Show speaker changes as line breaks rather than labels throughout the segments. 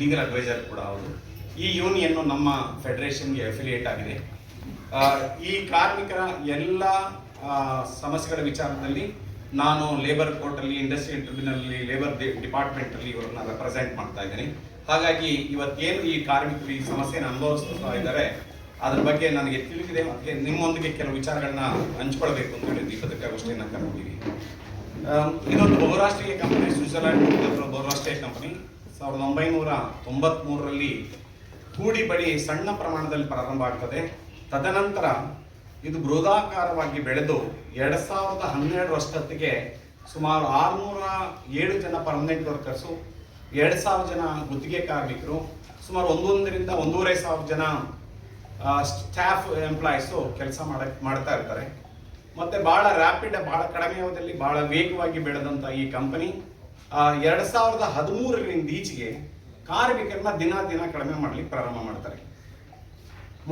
Legal advisor ಕೂಡ ಅವರು. ಈ ಯೂನಿಯನ್ನು ನಮ್ಮ ಫೆಡರೇಷನ್ಗೆ ಅಫಿಲಿಯೇಟ್ ಆಗಿದೆ. ಈ ಕಾರ್ಮಿಕರ ಎಲ್ಲ ಸಮಸ್ಯೆಗಳ ವಿಚಾರದಲ್ಲಿ ನಾನು ಲೇಬರ್ ಕೋರ್ಟಲ್ಲಿ ಇಂಡಸ್ಟ್ರಿಯಲ್ ಟ್ರಿಬ್ಯುನಲ್ಲಿ ಲೇಬರ್ ಡಿಪಾರ್ಟ್ಮೆಂಟಲ್ಲಿ ಇವರನ್ನ ರೆಪ್ರೆಸೆಂಟ್ ಮಾಡ್ತಾ ಇದ್ದೀನಿ. ಹಾಗಾಗಿ ಇವತ್ತೇನು ಈ ಕಾರ್ಮಿಕರು ಈ ಸಮಸ್ಯೆಯನ್ನು ಅನುಭವಿಸ್ತಾ ಇದ್ದಾರೆ, ಅದ್ರ ಬಗ್ಗೆ ನನಗೆ ತಿಳಿದಿದೆ. ಮತ್ತೆ ನಿಮ್ಮೊಂದಿಗೆ ಕೆಲವು ವಿಚಾರಗಳನ್ನ ಹಂಚ್ಕೊಳ್ಬೇಕು ಅಂತ ಹೇಳಿ ಈ ಪತ್ರಿಕಾಗೋಷ್ಠಿಯನ್ನು ಕರ್ಕೊಂಡಿದ್ದೀವಿ ಇದೊಂದು ಬಹುರಾಷ್ಟ್ರೀಯ ಕಂಪನಿ ಸ್ವಿಟ್ಜರ್ಲ್ಯಾಂಡ್ ಬಹುರಾಷ್ಟ್ರೀಯ ಕಂಪನಿ ಸಾವಿರದ ಒಂಬೈನೂರ ತೊಂಬತ್ಮೂರರಲ್ಲಿ ಹೂಡಿ ಬಳಿ ಸಣ್ಣ ಪ್ರಮಾಣದಲ್ಲಿ ಪ್ರಾರಂಭ ಆಗ್ತದೆ. ತದನಂತರ ಇದು ಬೃಹದಾಕಾರವಾಗಿ ಬೆಳೆದು ಎರಡು ಸಾವಿರದ ಹನ್ನೆರಡು ವರ್ಷದೊತ್ತಿಗೆ ಸುಮಾರು ಆರುನೂರ ಏಳು ಜನ ಪರ್ಮನೆಂಟ್ ವರ್ಕರ್ಸು, ಎರಡು ಸಾವಿರ ಜನ ಗುತ್ತಿಗೆ ಕಾರ್ಮಿಕರು, ಸುಮಾರು ಒಂದೊಂದರಿಂದ ಒಂದೂವರೆ ಸಾವಿರ ಜನ ಸ್ಟಾಫ್ ಎಂಪ್ಲಾಯೀಸು ಕೆಲಸ ಮಾಡಕ್ ಮಾಡ್ತಾ ಇರ್ತಾರೆ. ಮತ್ತು ಭಾಳ ರ್ಯಾಪಿಡ್ ಭಾಳ ಕಡಿಮೆ ಅವಧಿಯಲ್ಲಿ ಭಾಳ ವೇಗವಾಗಿ ಬೆಳೆದಂಥ ಈ ಕಂಪನಿ ಎರಡ್ ಸಾವಿರದ ಹದಿಮೂರರಿಂದ ಈಚೆಗೆ ಕಾರ್ಮಿಕರನ್ನ ದಿನ ದಿನ ಕಡಿಮೆ ಮಾಡ್ಲಿಕ್ಕೆ ಪ್ರಾರಂಭ ಮಾಡ್ತಾರೆ.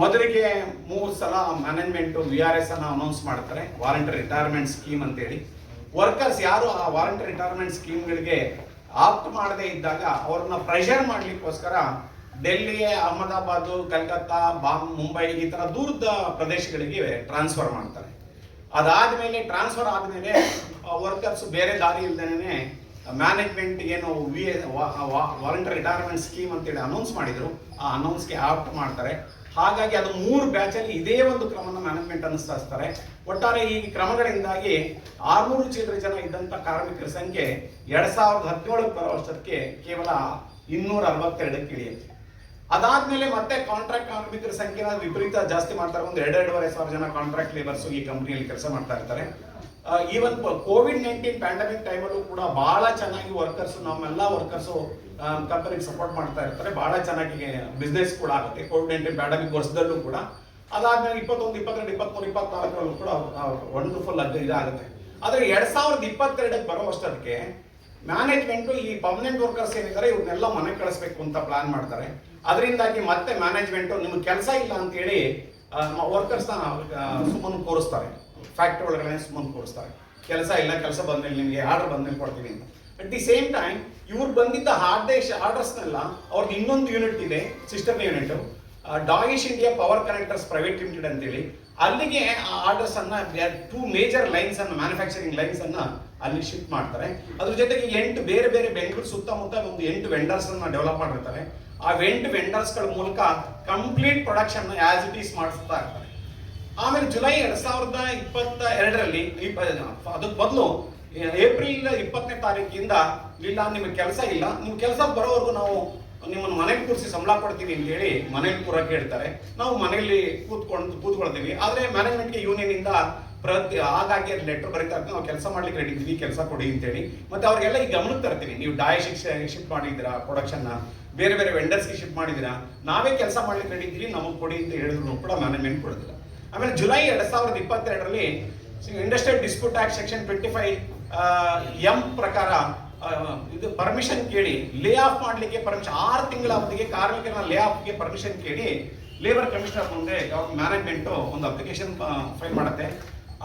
ಮೊದಲಿಗೆ ಮೂರು ಸಲ ಮ್ಯಾನೇಜ್ಮೆಂಟ್ ವಿ ಆರ್ ಎಸ್ ಅನ್ನ ಅನೌನ್ಸ್ ಮಾಡ್ತಾರೆ. ವಾರಂಟ್ ರಿಟೈರ್ಮೆಂಟ್ ಸ್ಕೀಮ್ ಅಂತೇಳಿ. ವರ್ಕರ್ಸ್ ಯಾರು ಆ ವಾರಂಟ್ ರಿಟೈರ್ಮೆಂಟ್ ಸ್ಕೀಮ್ಗಳಿಗೆ ಆಪ್ಟ್ ಮಾಡದೇ ಇದ್ದಾಗ ಅವ್ರನ್ನ ಪ್ರೆಷರ್ ಮಾಡ್ಲಿಕ್ಕೋಸ್ಕರ ಡೆಲ್ಲಿ ಅಹಮದಾಬಾದ್ ಕಲ್ಕತ್ತಾ ಬಾಂಬ್ ಮುಂಬೈ ಈ ತರ ದೂರದ ಪ್ರದೇಶಗಳಿಗೆ ಟ್ರಾನ್ಸ್ಫರ್ ಮಾಡ್ತಾರೆ. ಅದಾದ್ಮೇಲೆ ಟ್ರಾನ್ಸ್ಫರ್ ಆದ್ಮೇಲೆ ವರ್ಕರ್ಸ್ ಬೇರೆ ದಾರಿ ಇಲ್ದೇನೆ ಮ್ಯಾನೇಜ್ಮೆಂಟ್ ಏನು ವಿ ವಾಲಂಟಿಯರ್ ರಿಟೈರ್ಮೆಂಟ್ ಸ್ಕೀಮ್ ಅಂತೇಳಿ ಅನೌನ್ಸ್ ಮಾಡಿದ್ರು. ಆ ಅನೌನ್ಸ್ಗೆ ಆಪ್ಟ್ ಮಾಡ್ತಾರೆ. ಹಾಗಾಗಿ ಅದು ಮೂರು ಬ್ಯಾಚಲ್ಲಿ ಇದೇ ಒಂದು ಕ್ರಮನ ಮ್ಯಾನೇಜ್ಮೆಂಟ್ ಅನುಸರಿಸ್ತಾರೆ ಒಟ್ಟಾರೆ ಈ ಕ್ರಮಗಳಿಂದಾಗಿ ಆರ್ನೂರು ಚೀಲ ಜನ ಇದ್ದಂತ ಕಾರ್ಮಿಕರ ಸಂಖ್ಯೆ ಎರಡ್ ಸಾವಿರದ ಹದಿನೇಳು ಬರೋ ವರ್ಷಕ್ಕೆ ಕೇವಲ ಇನ್ನೂರ ಅರವತ್ತೆರಡಕ್ಕೆ ಇಳಿಯುತ್ತೆ ಅದಾದ್ಮೇಲೆ ಮತ್ತೆ ಕಾಂಟ್ರಾಕ್ಟ್ ಕಾರ್ಮಿಕರ ಸಂಖ್ಯೆನ ವಿಪರೀತ ಜಾಸ್ತಿ ಮಾಡ್ತಾರೆ. ಒಂದು ಎರಡೆರಡೂವರೆ ಸಾವಿರ ಜನ ಕಾಂಟ್ರಾಕ್ಟ್ ಲೇಬರ್ಸ್ ಈ ಕಂಪನಿಯಲ್ಲಿ ಕೆಲಸ ಮಾಡ್ತಾ ಇರ್ತಾರೆ. ಈವನ್ ಕೋವಿಡ್ ನೈನ್ಟೀನ್ ಪ್ಯಾಂಡಮಿಕ್ ಟೈಮಲ್ಲೂ ಕೂಡ ಬಹಳ ಚೆನ್ನಾಗಿ ವರ್ಕರ್ಸ್ ನಮ್ಮೆಲ್ಲ ವರ್ಕರ್ಸ್ ಕಂಪನಿಗೆ ಸಪೋರ್ಟ್ ಮಾಡ್ತಾ ಇರ್ತಾರೆ. ಬಹಳ ಚೆನ್ನಾಗಿ ಬಿಸ್ನೆಸ್ ಕೂಡ ಆಗುತ್ತೆ. ಕೋವಿಡ್ ನೈನ್ಟೀನ್ ಪ್ಯಾಂಡಮಿಕ್ ವರ್ಷದಲ್ಲೂ ಕೂಡ. ಅದಾದ್ಮೇಲೆ ಇಪ್ಪತ್ತೊಂದು, ಇಪ್ಪತ್ತೆರಡು, ಇಪ್ಪತ್ಮೂರು ಇಪ್ಪತ್ನಾಲ್ಕರಲ್ಲೂ ಕೂಡ ವಂಡರ್ಫುಲ್ ಅದು ಇದಾಗುತ್ತೆ. ಆದ್ರೆ ಎರಡ್ ಸಾವಿರದ ಇಪ್ಪತ್ತೆರಡಕ್ಕೆ ಬರೋ ಅಷ್ಟೊತ್ತಿಗೆ ಮ್ಯಾನೇಜ್ಮೆಂಟ್ ಈ ಪರ್ಮನೆಂಟ್ ವರ್ಕರ್ಸ್ ಏನಿದ್ದಾರೆ ಇವ್ರನ್ನೆಲ್ಲ ಮನೆ ಕಳಿಸ್ಬೇಕು ಅಂತ ಪ್ಲಾನ್ ಮಾಡ್ತಾರೆ. ಅದರಿಂದಾಗಿ ಮತ್ತೆ ಮ್ಯಾನೇಜ್ಮೆಂಟ್ ನಿಮ್ಗೆ ಕೆಲಸ ಇಲ್ಲ ಅಂತೇಳಿ ವರ್ಕರ್ಸ್ನ ಸುಮ್ಮನೆ ಕೂರಿಸ್ತಾರೆ. ಫ್ಯಾಕ್ಟ್ರಿ ಒಳಗಡೆ ಸುಮ್ಮನೆ ಕೂರಿಸ್ತಾರೆ ಕೆಲಸ ಇಲ್ಲ, ಕೆಲಸ ಬಂದ್ಮೇಲೆ ನಿಮಗೆ ಆರ್ಡರ್ ಬಂದ್ಮೇಲೆ ಕೊಡ್ತೀವಿ ಅಂತ. ಅಟ್ ದಿ ಸೇಮ್ ಟೈಮ್ ಇವ್ರು ಬಂದಿದ್ದ ಆದೇಶ ಆರ್ಡರ್ಸ್ನೆಲ್ಲ ಅವ್ರದ್ದು ಇನ್ನೊಂದು ಯೂನಿಟ್ ಇದೆ system unit Deutsch India power connectors private limited ಅಂತೇಳಿ. ಅಲ್ಲಿಗೆ ಆ ಆರ್ಡರ್ಸ್ ಅನ್ನ ಟೂ ಮೇಜರ್ ಲೈನ್ಸ್ ಅನ್ನ ಮ್ಯಾನುಫ್ಯಾಕ್ಚರಿಂಗ್ ಲೈನ್ಸ್ ಅನ್ನ ಅಲ್ಲಿ ಶಿಫ್ಟ್ ಮಾಡ್ತಾರೆ. ಅದ್ರ ಜೊತೆಗೆ ಎಂಟು ಬೇರೆ ಬೇರೆ ಬೆಂಗಳೂರು ಸುತ್ತಮುತ್ತ ಒಂದು ಎಂಟು ವೆಂಡರ್ಸ್ ಅನ್ನ ಡೆವಲಪ್ ಮಾಡಿರ್ತಾರೆ. ಆ ಎಂಟು ವೆಂಡರ್ಸ್ಗಳ ಮೂಲಕ complete production as it is ಮಾಡಿಸ್ತಾ ಇರ್ತಾರೆ. ಆಮೇಲೆ ಜುಲೈ ಎರಡ್ ಸಾವಿರದ ಇಪ್ಪತ್ತ ಎರಡರಲ್ಲಿ ಅದಕ್ಕೆ ಬದಲು ಏಪ್ರಿಲ್ ಇಪ್ಪತ್ತನೇ ತಾರೀಕಿಂದ ಇಲ್ಲ ನಿಮಗೆ ಕೆಲಸ ಇಲ್ಲ. ನಿಮ್ ಕೆಲಸ ಬರೋವರೆಗೂ ನಾವು ನಿಮ್ಮನ್ನು ಮನೆಗೆ ಕೂರಿಸಿ ಸಂಬಳ ಕೊಡ್ತೀವಿ ಅಂತ ಹೇಳಿ ಮನೇಲಿ ಕೂರಕ್ಕೆ ಹೇಳ್ತಾರೆ. ನಾವು ಮನೆಯಲ್ಲಿ ಕೂತ್ಕೊಂಡು ಕೂತ್ಕೊಳ್ತೀವಿ. ಆದ್ರೆ ಮ್ಯಾನೇಜ್ಮೆಂಟ್ಗೆ ಯೂನಿಯನ್ ಇಂದ ಪ್ರತಿ, ಆಗಾಗ್ಗೆ ಲೆಟರ್ ಬರೀತಾ ನಾವು ಕೆಲಸ ಮಾಡ್ಲಿಕ್ಕೆ ರೆಡಿ ಇದ್ದೀವಿ ಕೆಲಸ ಕೊಡಿ ಅಂತೇಳಿ. ಮತ್ತೆ ಅವ್ರಿಗೆಲ್ಲ ಈ ಗಮನಕ್ಕೆ ತರ್ತೀವಿ. ನೀವು ಡಾಯ್ ಶಿಫ್ಟ್ ಮಾಡಿದ್ದೀರಾ ಪ್ರೊಡಕ್ಷನ್ನ ಬೇರೆ ಬೇರೆ ವೆಂಡರ್ಸ್ಗೆ ಶಿಫ್ಟ್ ಮಾಡಿದ್ದೀರಾ? ನಾವೇ ಕೆಲಸ ಮಾಡ್ಲಿಕ್ಕೆ ರೆಡಿ ಇದ್ದೀವಿ, ನಮಗೆ ಕೊಡಿ ಅಂತ ಹೇಳಿದ್ರು ಕೂಡ ಮ್ಯಾನೇಜ್ಮೆಂಟ್ ಕೊಡೋದಿಲ್ಲ. ಆಮೇಲೆ ಜುಲೈ ಎರಡ್ ಸಾವಿರದ ಇಪ್ಪತ್ತೆರಡರಲ್ಲಿ industrial dispute act section twenty five M ಪ್ರಕಾರ ಇದು ಪರ್ಮಿಷನ್ ಕೇಳಿ ಲೇ ಆಫ್ ಮಾಡಲಿಕ್ಕೆ ಪರ್ಮಿಷನ್ ಆರು ತಿಂಗಳ ಅವಧಿಗೆ ಕಾರ್ಮಿಕರನ್ನ ಲೇ ಆಫ್ಗೆ ಪರ್ಮಿಷನ್ ಕೇಳಿ ಲೇಬರ್ ಕಮಿಷನರ್ ಮುಂದೆ ಮ್ಯಾನೇಜ್ಮೆಂಟು ಒಂದು ಅಪ್ಲಿಕೇಶನ್ ಫೈಲ್ ಮಾಡುತ್ತೆ.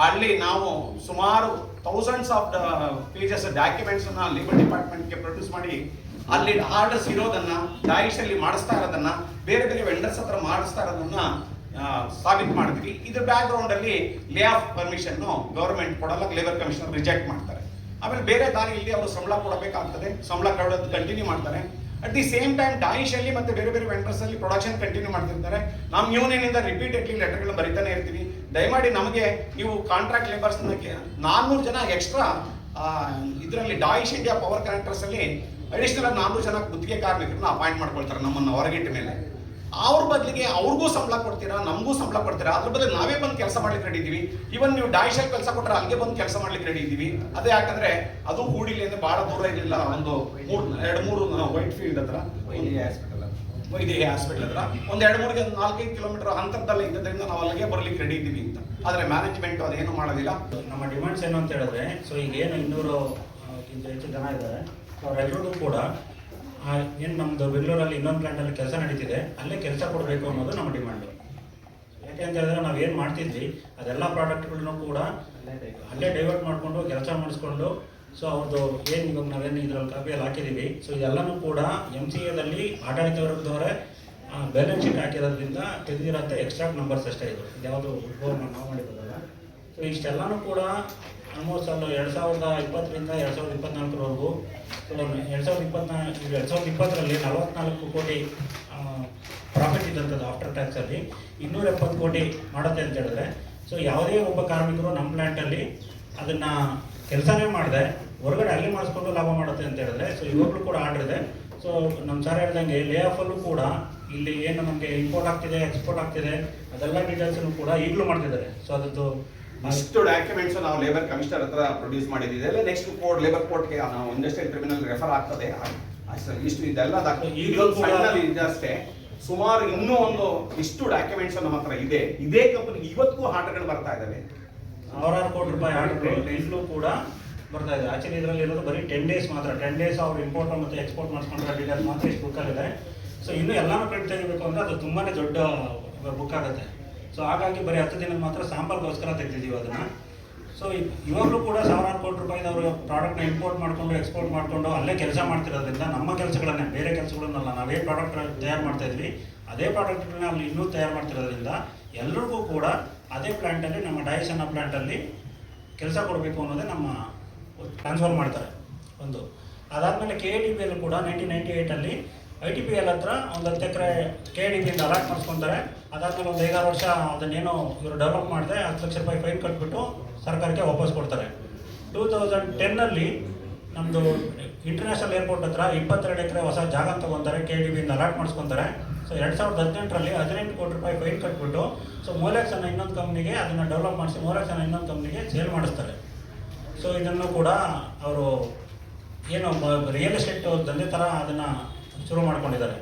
ಅಲ್ಲಿ ನಾವು ಸುಮಾರು ಥೌಸಂಡ್ಸ್ ಆಫ್ ಪೇಜಸ್ ಡಾಕ್ಯುಮೆಂಟ್ಸ್ ಅನ್ನ ಲೇಬರ್ ಡಿಪಾರ್ಟ್ಮೆಂಟ್ಗೆ ಪ್ರೊಡ್ಯೂಸ್ ಮಾಡಿ, ಅಲ್ಲಿ ಆರ್ಡರ್ಸ್ ಇರೋದನ್ನ ಡಾಯಿಶ್ ಅಲ್ಲಿ ಮಾಡಿಸ್ತಾ ಇರೋದನ್ನು, ಬೇರೆ ಬೇರೆ ವೆಂಡರ್ಸ್ ಹತ್ರ ಮಾಡಿಸ್ತಾ ಇರೋದನ್ನ ಸಾಬೀತು ಮಾಡಿದ್ವಿ. ಇದ್ರ ಬ್ಯಾಕ್ ಗ್ರೌಂಡ್ ಅಲ್ಲಿ ಲೇ ಆಫ್ ಪರ್ಮಿಷನ್ ಗವರ್ಮೆಂಟ್ ಕೊಡಲ್ಲ ಲೇಬರ್ ಕಮಿಷನರ್ ರಿಜೆಕ್ಟ್ ಮಾಡ್ತಾರೆ. ಆಮೇಲೆ ಬೇರೆ ದಾರಿ ಇಲ್ಲಿ ಅವರು ಸಂಬಳ ಕೊಡಬೇಕಾಗ್ತದೆ, ಸಂಬಳ ಕೊಡೋದು ಕಂಟಿನ್ಯೂ ಮಾಡ್ತಾರೆ. At the same time Deutsch ಅಲ್ಲಿ ಮತ್ತೆ ಬೇರೆ ಬೇರೆ ವೆಂಡರ್ಸ್ ಅಲ್ಲಿ ಪ್ರೊಡಕ್ಷನ್ ಕಂಟಿನ್ಯೂ ಮಾಡ್ತಿರ್ತಾರೆ. ನಮ್ಮ ಯೂನಿಯನ್ ಇಂದ ರಿಪೀಟೆಡ್ಲಿ ಲೆಟರ್ಗಳನ್ನ ಬರಿತಾನೆ ಇರ್ತೀವಿ. ದಯಮಾಡಿ ನಮಗೆ ನೀವು ಕಾಂಟ್ರಾಕ್ಟ್ ಲೇಬರ್ಸ್ ನಾನ್ನೂರು ಜನ ಎಕ್ಸ್ಟ್ರಾ ಇದರಲ್ಲಿ ಡಾಯಿಶ್ ಇಂಡಿಯಾ ಪವರ್ ಕನೆಕ್ಟರ್ಸ್ ಅಲ್ಲಿ ಅಡಿಷನಲ್ ನಾನ್ನೂರು ಜನ ಗುತ್ತಿಗೆ ಕಾರ್ಮಿಕರನ್ನ ಅಪಾಯಿಂಟ್ ಮಾಡ್ಕೊಳ್ತಾರೆ ನಮ್ಮನ್ನು ಹೊರಗಿಟ್ಟ ಮೇಲೆ. ಅವ್ರ ಬದಲಿಗೆ ಅವ್ರಿಗೂ ಸಂಬಳ ಕೊಡ್ತೀರಾ ನಮಗೂ ಸಂಬಳ ಕೊಡ್ತೀರಾ? ಅದ್ರ ಬದಲು ನಾವೇ ಬಂದು ಕೆಲಸ ಮಾಡ್ಲಿಕ್ಕೆ ರೆಡಿ ಇದೀವಿ ಇವನ್ ನೀವು ಡಾಯಿಶಲ್ ಕೆಲಸ ಕೊಟ್ಟರೆ ಅಲ್ಲಿಗೆ ಬಂದು ಕೆಲಸ ಮಾಡ್ಲಿಕ್ಕೆ ರೆಡಿ ಇದ್ದೀವಿ. ಅದೇ ಯಾಕಂದ್ರೆ ಅದು ಹೂಡಿಲಿ ಅಂದ್ರೆ ಬಹಳ ದೂರ ಇರಲಿಲ್ಲ ಒಂದು ಮೂರ್ ಎರಡು ಮೂರು ವೈಟ್ ಫೀಲ್ಡ್ ಹತ್ರ. ವೈದ್ಯ ಹಾಸ್ಪಿಟಲ್ ಹತ್ರ. ಒಂದು ಎರಡು ಮೂರಿಗೆ ನಾಲ್ಕೈದು ಕಿಲೋಮೀಟರ್ ಅಂತರದಲ್ಲಿ ಇದ್ದರಿಂದ ನಾವು ಅಲ್ಲಿಗೆ ಬರ್ಲಿಕ್ಕೆ ರೆಡಿ ಇದ್ದೀವಿ ಅಂತ. ಆದ್ರೆ ಮ್ಯಾನೇಜ್ಮೆಂಟ್ ಅದೇನು ಮಾಡೋದಿಲ್ಲ.
ನಮ್ಮ ಡಿಮಾಂಡ್ಸ್ ಏನು ಅಂತ ಹೇಳಿದ್ರೆ ಸೊ ಈಗ ಏನು ಇನ್ನೂರು ಹೆಚ್ಚು ಜನ ಇದ್ದಾರೆ. ಅವರೆಲ್ಲರಿಗೂ ಕೂಡ ಏನು ನಮ್ಮದು ಬೆಂಗಳೂರಲ್ಲಿ ಇನ್ನೊಂದು ಪ್ಲಾಂಟಲ್ಲಿ ಕೆಲಸ ನಡೀತಿದೆ ಅಲ್ಲೇ ಕೆಲಸ ಕೊಡಬೇಕು ಅನ್ನೋದು ನಮ್ಮ ಡಿಮ್ಯಾಂಡು ಯಾಕೆ ಅಂತ ಹೇಳಿದ್ರೆ ನಾವು ಏನು ಮಾಡ್ತಿದ್ವಿ ಅದೆಲ್ಲ ಪ್ರಾಡಕ್ಟ್ಗಳನ್ನೂ ಕೂಡ ಅಲ್ಲೇ ಡೈವರ್ಟ್ ಮಾಡಿಕೊಂಡು ಕೆಲಸ ಮಾಡಿಸ್ಕೊಂಡು ಸೊ ಅವ್ರದ್ದು ಏನು ಇವಾಗ ನಾವೇನು ಇದರಲ್ಲಿ ಕಾಪಿಯಲ್ಲಿ ಹಾಕಿದ್ದೀವಿ ಸೊ ಇದೆಲ್ಲನೂ ಕೂಡ ಎಂ ಸಿ ಎದಲ್ಲಿ ಆಡಳಿತ ವರ್ಗದವರೇ ಬ್ಯಾಲೆನ್ಸ್ ಶೀಟ್ ಹಾಕಿರೋದ್ರಿಂದ ತೆಗೆದಿರೋಂಥ ಎಕ್ಸ್ಟ್ರಾ ನಂಬರ್ಸ್ ಅಷ್ಟೇ ಇದು. ಯಾವುದು ಫೋನ್ ನಾವು ಮಾಡಿರೋದಲ್ಲ ಸೊ ಇಷ್ಟೆಲ್ಲನೂ ಕೂಡ ಆಲ್ಮೋಸ್ಟ್ ಅಲ್ಲೂ ಎರಡು ಸಾವಿರದ ಇಪ್ಪತ್ತರಿಂದ ಎರಡು ಸಾವಿರದ ಇಪ್ಪತ್ನಾಲ್ಕರವರೆಗೂ ಎರಡು ಸಾವಿರದ ಇಪ್ಪತ್ನಾ, ಎರಡು ಸಾವಿರದ ಇಪ್ಪತ್ತರಲ್ಲಿ ನಲವತ್ನಾಲ್ಕು ಕೋಟಿ ಪ್ರಾಫಿಟ್ ಇದ್ದಂಥದ್ದು ಆಫ್ಟರ್ ಟ್ಯಾಕ್ಸಲ್ಲಿ ಇನ್ನೂರ ಎಪ್ಪತ್ತು ಕೋಟಿ ಮಾಡುತ್ತೆ ಅಂತ ಹೇಳಿದ್ರೆ ಸೊ ಯಾವುದೇ ಒಬ್ಬ ಕಾರ್ಮಿಕರು ನಮ್ಮ ಪ್ಲ್ಯಾಂಟಲ್ಲಿ ಅದನ್ನು ಕೆಲಸನೇ ಮಾಡಿದೆ, ಹೊರಗಡೆ ಅಲ್ಲಿ ಮಾಡಿಸ್ಕೊಂಡು ಲಾಭ ಮಾಡುತ್ತೆ ಅಂತ ಹೇಳಿದ್ರೆ ಸೊ ಇವಾಗಲೂ ಕೂಡ ಆರ್ಡರ್ ಇದೆ. ಸೊ ನಮ್ಮ ಸರ್ ಹೇಳ್ದಂಗೆ ಲೇ ಆಫಲ್ಲೂ ಕೂಡ ಇಲ್ಲಿ ಏನು ನಮಗೆ ಇಂಪೋರ್ಟ್ ಆಗ್ತಿದೆ ಎಕ್ಸ್ಪೋರ್ಟ್ ಆಗ್ತಿದೆ, ಅದೆಲ್ಲ ಡೀಟೇಲ್ಸನ್ನು ಕೂಡ ಈಗಲೂ ಮಾಡ್ತಿದ್ದಾರೆ. ಸೊ ಅದದ್ದು
ಇಷ್ಟು ಡಾಕ್ಯುಮೆಂಟ್ಸ್ ನಾವು ಲೇಬರ್ ಕಮಿಷನರ್ ಹತ್ರ ಪ್ರೊಡ್ಯೂಸ್ ಮಾಡಿದ್ದೀವಿ. ನೆಕ್ಸ್ಟ್ ಕೋರ್ಟ್ ಲೇಬರ್ ಕೋರ್ಟ್ಗೆ ನಾವು ಇಂಡಸ್ಟ್ರಿಯಲ್ ಟ್ರಿಬ್ಯುನಲ್ ರೆಫರ್ ಆಗ್ತದೆ. ಇಷ್ಟು ಇದೆಲ್ಲ ಅಷ್ಟೇ ಸುಮಾರು ಇನ್ನೂ ಒಂದು ಇಷ್ಟು ಡಾಕ್ಯುಮೆಂಟ್ಸ್ ನಮ್ಮ ಹತ್ರ ಇದೆ. ಇದೇ ಕಂಪನಿ ಇವತ್ತಿಗೂ ಆರ್ಡರ್ಗಳು ಬರ್ತಾ ಇದ್ದಾವೆ.
ಸಾವಿರಾರು ಕೋಟಿ ರೂಪಾಯಿ ಆರ್ಡರ್ ಕೂಡ ಬರ್ತಾ ಇದೆ. ಆಚೆ ಇದರಲ್ಲಿ ಇರೋದು ಬರೀ ಟೆನ್ ಡೇಸ್ ಮಾತ್ರ. ಟೆನ್ ಡೇಸ್ ಅವ್ರು ಇಂಪೋರ್ಟ್ ಮತ್ತು ಎಕ್ಸ್ಪೋರ್ಟ್ ಮಾಡಿಸ್ಕೊಂಡ್ರೆ ಡೀಟೇಲ್ಸ್ ಮಾತ್ರ ಇಷ್ಟು ಬುಕ್ಕಲ್ಲಿದೆ ಸೊ ಇನ್ನೂ ಎಲ್ಲಾನು ಪ್ರಿಂಟ್ ತೆಗಿಬೇಕು ಅಂದರೆ ಅದು ತುಂಬಾ ದೊಡ್ಡ ಬುಕ್ ಆಗುತ್ತೆ. ಸೊ ಹಾಗಾಗಿ ಬರೀ ಹತ್ತು ದಿನ ಮಾತ್ರ ಸ್ಯಾಂಪಲ್ಗೋಸ್ಕರ ತೆಗೆದಿದ್ದೀವಿ ಅದನ್ನು. ಸೊ ಇವಾಗಲೂ ಕೂಡ ಸಾವಿರಾರು ಕೋಟಿ ರೂಪಾಯಿದವರು ಪ್ರಾಡಕ್ಟ್ನ ಇಂಪೋರ್ಟ್ ಮಾಡಿಕೊಂಡು ಎಕ್ಸ್ಪೋರ್ಟ್ ಮಾಡಿಕೊಂಡು ಅಲ್ಲೇ ಕೆಲಸ ಮಾಡ್ತಿರೋದ್ರಿಂದ ನಮ್ಮ ಕೆಲಸಗಳನ್ನೇ, ಬೇರೆ ಕೆಲಸಗಳನ್ನಲ್ಲ, ನಾವೇ ಪ್ರಾಡಕ್ಟ್ ತಯಾರು ಮಾಡ್ತಾ ಇದ್ವಿ. ಅದೇ ಪ್ರಾಡಕ್ಟ್ಗಳನ್ನ ಅಲ್ಲಿ ಇನ್ನೂ ತಯಾರು ಮಾಡ್ತಿರೋದ್ರಿಂದ ಎಲ್ರಿಗೂ ಕೂಡ ಅದೇ ಪ್ಲ್ಯಾಂಟಲ್ಲಿ ನಮ್ಮ ಡೈಸ್ ಅನ್ನೋ ಪ್ಲ್ಯಾಂಟಲ್ಲಿ ಕೆಲಸ ಕೊಡಬೇಕು ಅನ್ನೋದೇ ನಮ್ಮ ಟ್ರಾನ್ಸ್ಫರ್ ಮಾಡ್ತಾರೆ ಒಂದು. ಅದಾದಮೇಲೆ ಕೆ ಡಿ ಎಲ್ ಕೂಡ ನೈನ್ಟೀನ್ ನೈಂಟಿ ಏಯ್ಟಲ್ಲಿ ಐ ಟಿ ಪಿ ಎಲ್ ಹತ್ರ ಒಂದು ಹತ್ತು ಎಕರೆ ಕೆ ಡಿ ಪಿಯಿಂದ ಅಲಾಟ್ ಮಾಡಿಸ್ಕೊತಾರೆ. ಅದಾದಮೇಲೆ ಒಂದು ಐದಾರು ವರ್ಷ ಅದನ್ನೇನು ಇವರು ಡೆವಲಪ್ ಮಾಡಿದೆ, ಹತ್ತು ಲಕ್ಷ ರೂಪಾಯಿ ಫೈನ್ ಕಟ್ಬಿಟ್ಟು ಸರ್ಕಾರಕ್ಕೆ ವಾಪಸ್ ಕೊಡ್ತಾರೆ. ಟೂ ತೌಸಂಡ್ ಟೆನ್ನಲ್ಲಿ ನಮ್ಮದು ಇಂಟರ್ನ್ಯಾಷನಲ್ ಏರ್ಪೋರ್ಟ್ ಹತ್ರ ಇಪ್ಪತ್ತೆರಡು ಎಕರೆ ಹೊಸ ಜಾಗ ತೊಗೊತಾರೆ ಕೆ ಡಿ ಬಿಯಿಂದ ಅಲಾಟ್ ಮಾಡಿಸ್ಕೊತಾರೆ. ಸೊ ಎರಡು ಸಾವಿರದ ಹದಿನೆಂಟರಲ್ಲಿ ಹದಿನೆಂಟು ಕೋಟಿ ರೂಪಾಯಿ ಫೈನ್ ಕಟ್ಬಿಟ್ಟು ಸೊ ಮೋಲೆಕ್ಸ್ ಅನ್ನೋ ಇನ್ನೊಂದು ಕಂಪ್ನಿಗೆ ಅದನ್ನು ಡೆವಲಪ್ ಮಾಡಿಸಿ ಮೋಲೆಕ್ಸ್ ಅನ್ನೋ ಇನ್ನೊಂದು ಕಂಪ್ನಿಗೆ ಸೇಲ್ ಮಾಡಿಸ್ತಾರೆ. ಸೊ ಇದನ್ನು ಕೂಡ ಅವರು ಏನು ರಿಯಲ್ ಎಸ್ಟೇಟ್ ದಂಧೆ ಥರ ಅದನ್ನು ಶುರು ಮಾಡ್ಕೊಂಡಿದ್ದಾರೆ.